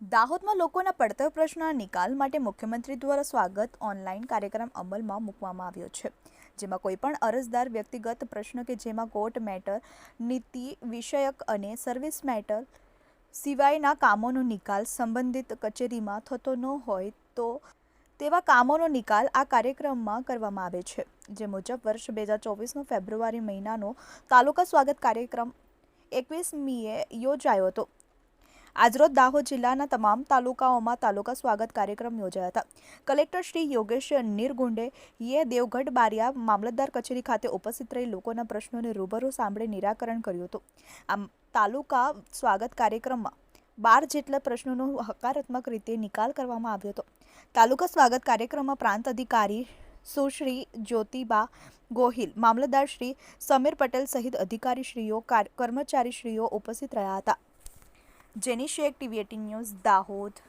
દાહોદમાં લોકોના પડતર પ્રશ્નના નિકાલ માટે મુખ્યમંત્રી દ્વારા સ્વાગત ઓનલાઈન કાર્યક્રમ અમલમાં મૂકવામાં આવ્યો છે, જેમાં કોઈપણ અરજદાર વ્યક્તિગત પ્રશ્ન કે જેમાં કોર્ટ મેટર, નીતિ વિષયક અને સર્વિસ મેટર સિવાયના કામોનો નિકાલ સંબંધિત કચેરીમાં થતો ન હોય તો તેવા કામોનો નિકાલ આ કાર્યક્રમમાં કરવામાં આવે છે, જે મુજબ વર્ષ બે હજાર ચોવીસનો ફેબ્રુઆરી મહિનાનો તાલુકા સ્વાગત કાર્યક્રમ એકવીસમીએ યોજાયો હતો. આજરોજ દાહોદ જિલ્લાના તમામ તાલુકાઓમાં તાલુકા સ્વાગત કાર્યક્રમ યોજાયા હતા. કલેક્ટર શ્રી યોગેશ નિરગુંડે યે દેવગઢ બારિયા મામલતદાર કચેરી ખાતે ઉપસ્થિત રહી લોકોના પ્રશ્નોને રૂબરૂ સાંભળી નિરાકરણ કર્યું હતું. આમ, તાલુકા સ્વાગત કાર્યક્રમમાં બાર જેટલા પ્રશ્નોનો હકારાત્મક રીતે નિકાલ કરવામાં આવ્યો હતો. તાલુકા સ્વાગત કાર્યક્રમમાં પ્રાંત અધિકારી સુશ્રી જ્યોતિબા ગોહિલ, મામલતદાર શ્રી સમીર પટેલ સહિત અધિકારીશ્રીઓ, કાર- કર્મચારીશ્રીઓ ઉપસ્થિત રહ્યા હતા. Jeni Shekh TV eighteen news Dahod.